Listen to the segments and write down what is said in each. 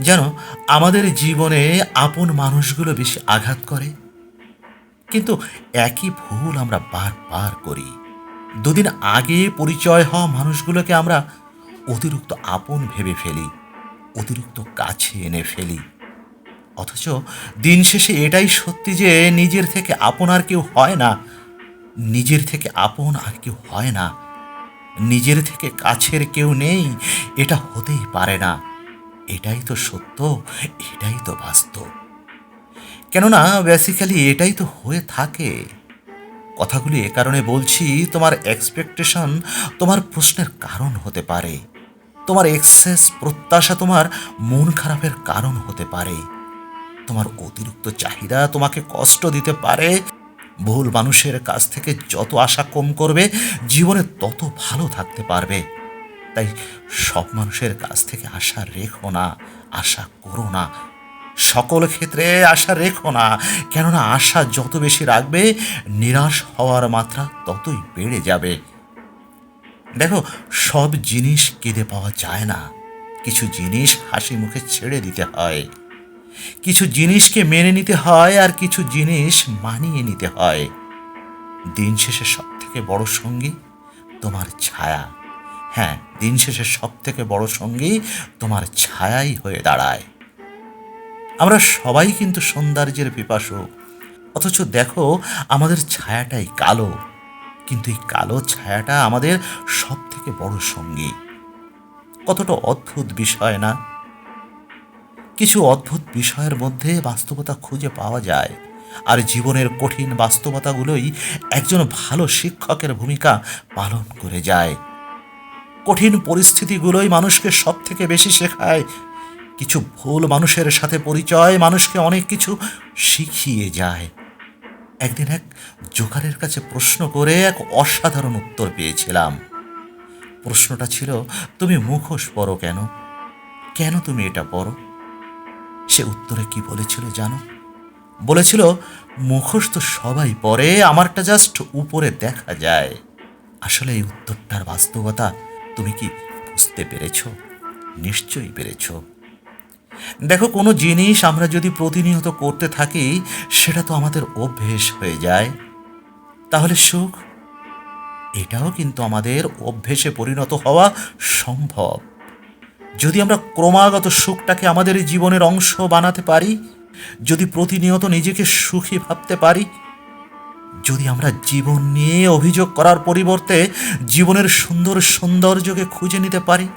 যেন আমাদের জীবনে আপন মানুষগুলো বেশি আঘাত করে। কিন্তু একই ভুল আমরা বারবার করি। দুদিন আগে পরিচয় হওয়া মানুষগুলোকে আমরা অতিরিক্ত আপন ভেবে ফেলি, অতিরিক্ত কাছে এনে ফেলি। অথচ দিন শেষে এটাই সত্যি যে নিজের থেকে আপন আর কেউ হয় না, নিজের থেকে আপন আর কেউ হয় না, নিজের থেকে কাছের কেউ নেই, এটা হতেই পারে না। এটাই তো সত্য, এটাই তো বাস্তব। কেননা বেসিক্যালি এটাই তো হয়ে থাকে। কথাগুলি এ কারণে বলছি, তোমার এক্সপেকটেশন তোমার প্রশ্নের কারণ হতে পারে। তোমার এক্সেস প্রত্যাশা তোমার মন খারাপের কারণ হতে পারে। তোমার অতিরিক্ত চাহিদা তোমাকে কষ্ট দিতে পারে। ভুল মানুষের কাছ থেকে যত আশা কম করবে, জীবনে তত ভালো থাকতে পারবে। তাই সব মানুষের কাছ থেকে আশা রেখো না, আশা করো না। সকল ক্ষেত্রে আশা রেখো না, কেননা আশা যত বেশি রাখবে, নিরাশ হওয়ার মাত্রা ততই বেড়ে যাবে। দেখো, সব জিনিস কেঁদে পাওয়া যায় না। কিছু জিনিস হাসি মুখে ছেড়ে দিতে হয়। কিছু জিনিসকে মেনে নিতে হয় আর কিছু জিনিস মানিয়ে নিতে হয়। দিন শেষে সব থেকে বড় সঙ্গী তোমার ছায়া। হ্যাঁ দিন শেষে সব থেকে বড় সঙ্গী তোমার ছায়াই হয়ে দাঁড়ায়। আমরা সবাই কিন্তু সৌন্দর্যের পিপাসু। অথচ দেখো, আমাদের ছায়াটাই কালো। কিন্তু এই কালো ছায়াটা আমাদের সব থেকে বড় সঙ্গী। কতটা অদ্ভুত বিষয় না? কিছু অদ্ভুত বিষয়ের মধ্যে বাস্তবতা খুঁজে পাওয়া যায়। আর জীবনের কঠিন বাস্তবতাগুলোই একজন ভালো শিক্ষকের ভূমিকা পালন করে যায়। কঠিন পরিস্থিতিগুলোই মানুষকে সব থেকে বেশি শেখায়। কিছু ভুল মানুষের সাথে পরিচয় মানুষকে অনেক কিছু শিখিয়ে যায়। একদিন এক জোকারের কাছে প্রশ্ন করে এক অসাধারণ উত্তর পেয়েছিলাম। প্রশ্নটা ছিল, তুমি মুখোশ পরো কেন? কেন তুমি এটা পরো? সে উত্তরে কি বলেছিল জানো? বলেছিল, মুখোশ তো সবাই পরে, আমারটা জাস্ট উপরে দেখা যায়। আসলে এই উত্তরটার বাস্তবতা তুমি কি বুঝতে পেরেছ? নিশ্চয়ই পেরেছ। দেখো, কোনো জিনিস আমরা যদি প্রতিনিয়ত করতে থাকি, সেটা তো আমাদের অভ্যেস হয়ে যায়। তাহলে সুখ? এটাও কিন্তু আমাদের অভ্যেসে পরিণত হওয়া সম্ভব। যদি আমরা ক্রমাগত সুখটাকে আমাদের জীবনের অংশ বানাতে পারি, যদি প্রতিনিয়ত নিজেকে সুখী ভাবতে পারি যদি আমরা জীবন নিয়ে অভিযোগ করার পরিবর্তে জীবনের সুন্দর সৌন্দর্যকে খুঁজে নিতে পারি,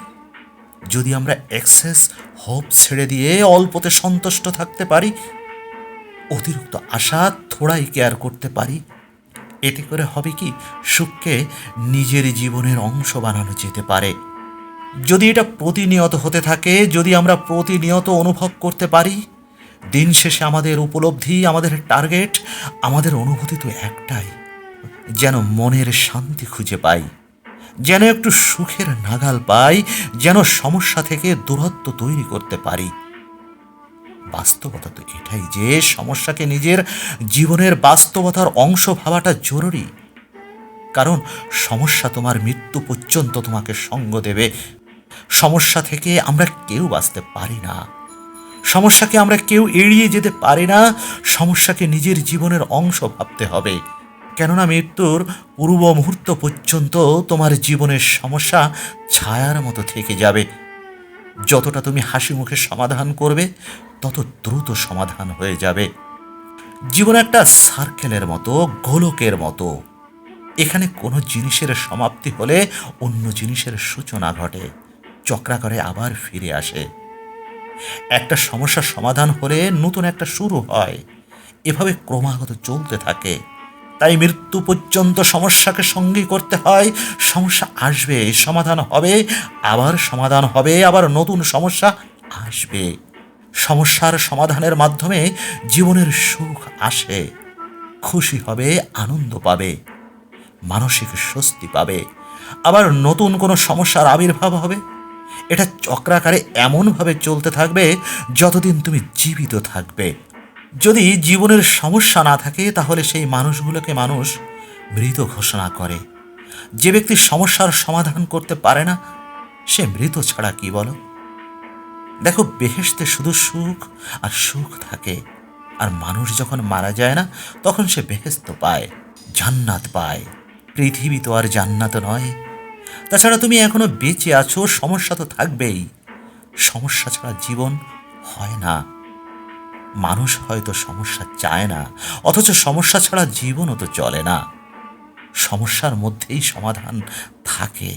যদি আমরা এক্সেস হোপ ছেড়ে দিয়ে অল্পতে সন্তুষ্ট থাকতে পারি, অতিরিক্ত আশা থোড়াই কেয়ার করতে পারি, এতে করে হবে কি? সুখকে নিজের জীবনের অংশ বানানো যেতে পারে। যদি এটা প্রতিনিয়ত হতে থাকে, যদি আমরা প্রতিনিয়ত অনুভব করতে পারি দিন শেষে আমাদের উপলব্ধি, আমাদের টার্গেট আমাদের অনুভূতি তো একটাই, যেন মনের শান্তি খুঁজে পাই, যেন একটু সুখের নাগাল পাই, যেন সমস্যা থেকে দূরত্ব তৈরি করতে পারি। বাস্তবতা তো এটাই যে সমস্যাকে নিজের জীবনের বাস্তবতার অংশ ভাবাটা জরুরি, কারণ সমস্যা তোমার মৃত্যু পর্যন্ত তোমাকে সঙ্গ দেবে, সমস্যা থেকে আমরা কেউ বাঁচতে পারি না। সমস্যাকে আমরা কেউ এড়িয়ে যেতে পারি না, সমস্যাকে নিজের জীবনের অংশ ভাবতে হবে। কেননা মৃত্যুর পূর্ব মুহূর্ত পর্যন্ত তোমার জীবনের সমস্যা ছায়ার মতো থেকে যাবে। যতটা তুমি হাসি মুখে সমাধান করবে, তত দ্রুত সমাধান হয়ে যাবে। জীবন একটা সার্কেলের মতো, গোলকের মতো। এখানে কোনো জিনিসের সমাপ্তি হলে অন্য জিনিসের সূচনা ঘটে, চক্রাকারে আবার ফিরে আসে। একটা সমস্যার সমাধান হলে নতুন একটা শুরু হয়। এভাবে ক্রমাগত চলতে থাকে। তাই মৃত্যু পর্যন্ত সমস্যাকে সঙ্গী করতে হয়। সমস্যা আসবে, সমাধান হবে, আবার সমাধান হবে, আবার নতুন সমস্যা আসবে। সমস্যার সমাধানের মাধ্যমে জীবনের সুখ আসে, খুশি হবে, আনন্দ পাবে, মানসিক স্বস্তি পাবে, আবার নতুন কোনো সমস্যার আবির্ভাব হবে। এটা চক্রাকারে এমনভাবে চলতে থাকবে যতদিন তুমি জীবিত থাকবে। যদি জীবনের সমস্যা না থাকে, তাহলে সেই মানুষগুলোকে মানুষ মৃত ঘোষণা করে। যে ব্যক্তি সমস্যার সমাধান করতে পারে না, সে মৃত ছাড়া কি বলো? দেখো, বেহেশতে শুধু সুখ আর সুখ থাকে। আর মানুষ যখন মারা যায় না, তখন সে বেহেস্ত পায়, জান্নাত পায়। পৃথিবী তো আর জান্নাত নয়। তাছাড়া তুমি এখনও বেঁচে আছো, সমস্যা তো থাকবেই। সমস্যা ছাড়া জীবন হয় না। মানুষ হয়তো সমস্যা চায় না, অথচ সমস্যা ছাড়া জীবনও তো চলে না। সমস্যার মধ্যেই সমাধান থাকে।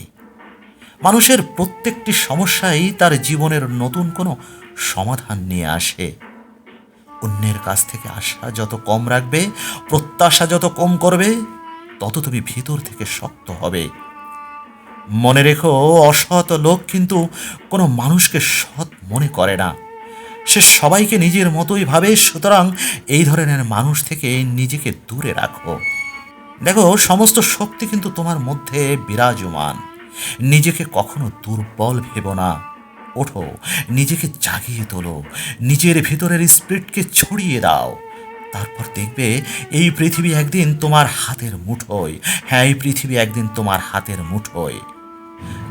মানুষের প্রত্যেকটি সমস্যাই তার জীবনের নতুন কোনো সমাধান নিয়ে আসে। অন্যের কাছ থেকে আশা যত কম রাখবে, প্রত্যাশা যত কম করবে, তত তুমি ভিতর থেকে শক্ত হবে। মনে রেখো অসৎ লোক কিন্তু কোনো মানুষকে সৎ মনে করে না। সে সবাইকে নিজের মতোই ভাবে, সুতরাং এই ধরনের মানুষ থেকে নিজেকে দূরে রাখো। দেখো, সমস্ত শক্তি কিন্তু তোমার মধ্যে বিরাজমান। নিজেকে কখনো দুর্বল ভেবো না। ওঠো, নিজেকে জাগিয়ে তোলো, নিজের ভিতরের স্পিরিটকে ছড়িয়ে দাও। তারপর দেখবে, এই পৃথিবী একদিন তোমার হাতের মুঠোয়। হ্যাঁ এই পৃথিবী একদিন তোমার হাতের মুঠোয়।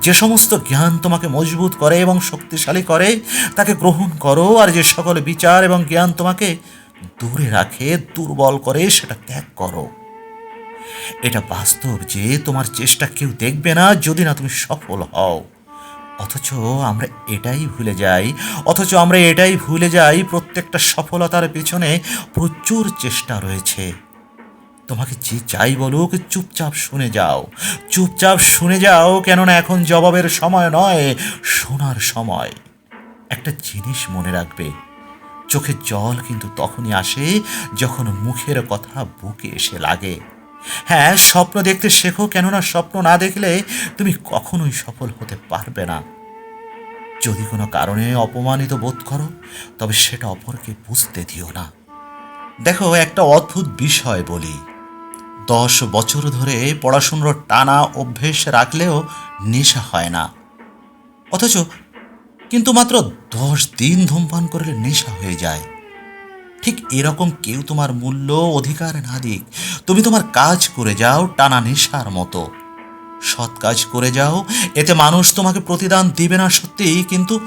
যে সমস্ত জ্ঞান তোমাকে মজবুত করে এবং শক্তিশালী করে, তাকে গ্রহণ করো, আর যে সকল বিচার এবং জ্ঞান তোমাকে দূরে রাখে, দুর্বল করে, সেটা ত্যাগ করো। এটা বাস্তব যে তোমার চেষ্টা কেউ দেখবে না যদি না তুমি সফল হও। অথচ আমরা এটাই ভুলে যাই, অথচ আমরা এটাই ভুলে যাই, প্রত্যেকটা সফলতার পেছনে প্রচুর চেষ্টা রয়েছে। তোমাকে যে চাই বলো বলুক চুপচাপ শুনে যাও। চুপচাপ শুনে যাও, কেননা এখন জবাবের সময় নয়, শোনার সময়। একটা জিনিস মনে রাখবে চোখের জল কিন্তু তখনই আসে যখন মুখের কথা বুকে এসে লাগে। হ্যাঁ স্বপ্ন দেখতে শেখো, কেননা স্বপ্ন না দেখলে তুমি কখনোই সফল হতে পারবে না। যদি কোনো কারণে অপমানিত বোধ করো, তবে সেটা অপরকে বুঝতে দিও না। দেখো, একটা অদ্ভুত বিষয় বলি। দশ বছর ধরে পড়াশুনোর টানা অভ্যেস রাখলেও নেশা হয় না। অথচ কিন্তু মাত্র দশ দিন ধূমপান করলে নেশা হয়ে যায়। ঠিক এরকম কেউ তোমার মূল্য, অধিকার না দিক। তুমি তোমার কাজ করে যাও টানা নেশার মতো। সৎ কাজ করে যাও, এতে মানুষ তোমাকে প্রতিদান দিবে না সত্যি, কিন্তু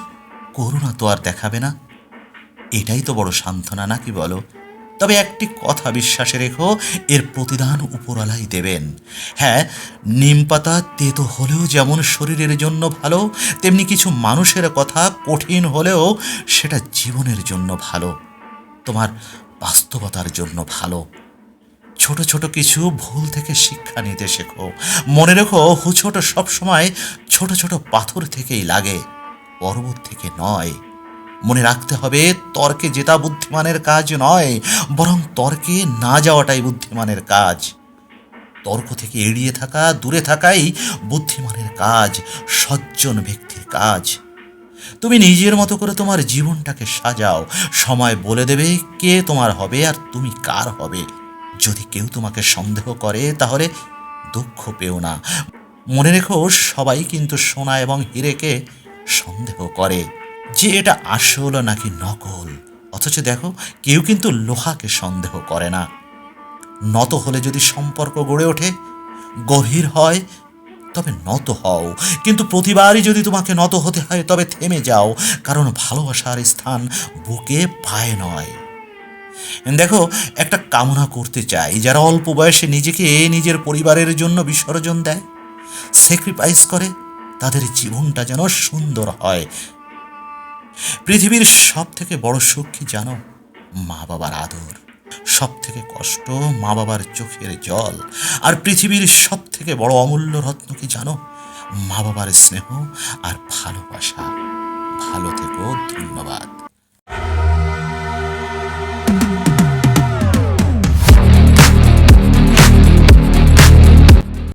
করুণা তো আর দেখাবে না। এটাই তো বড় সান্ত্বনা নাকি বলো? তবে একটি কথা বিশ্বাসে রেখো, এর প্রতিদান উপরলাই দেবেন। হ্যাঁ নিম পাতা তেতো হলেও যেমন শরীরের জন্য ভালো, তেমনি কিছু মানুষের কথা কঠিন হলেও সেটা জীবনের জন্য ভালো, তোমার বাস্তবতার জন্য ভালো। ছোট ছোট কিছু ভুল থেকে শিক্ষা নিতে শেখো। মনে রেখো হুছোট সবসময় ছোট ছোট পাথর থেকেই লাগে, পর্বত থেকে নয়। মনে রাখতে হবে, তর্কে জেতা বুদ্ধিমানের কাজ নয়, বরং তর্কে না যাওয়াটাই বুদ্ধিমানের কাজ। তর্ক থেকে এড়িয়ে থাকা, দূরে থাকাই বুদ্ধিমানের কাজ, সজ্জন ব্যক্তির কাজ। তুমি নিজের মতো করে তোমার জীবনটাকে সাজাও, সময় বলে দেবে কে তোমার হবে আর তুমি কার হবে। যদি কেউ তোমাকে সন্দেহ করে, তাহলে দুঃখ পেও না। মনে রেখো, সবাই কিন্তু সোনা এবং হিরেকে সন্দেহ করে। যে এটা আসল নাকি নকল? অথচ দেখো, কেউ কিন্তু লোহাকে সন্দেহ করে না। নত হলে যদি সম্পর্ক গড়ে ওঠে, গভীর হয়, তবে নত হও। কিন্তু প্রতিবারই যদি তোমাকে নত হতে হয়, তবে থেমে যাও, কারণ ভালোবাসার স্থান বুকে পায়ে নয়। দেখো, একটা কামনা করতে চাই, যারা অল্প বয়সে নিজেকে নিজের পরিবারের জন্য বিসর্জন দেয় স্যাক্রিফাইস করে, তাদের জীবনটা যেন সুন্দর হয়। পৃথিবীর সব থেকে বড় সুখ কি জানো? মা বাবার আদর। সব থেকে কষ্ট মা বাবার চোখের জল। আর পৃথিবীর সব থেকে বড় অমূল্য রত্ন কি জানো? মা বাবার স্নেহ আর ভালোবাসা। ভালো থেকো, ধন্যবাদ।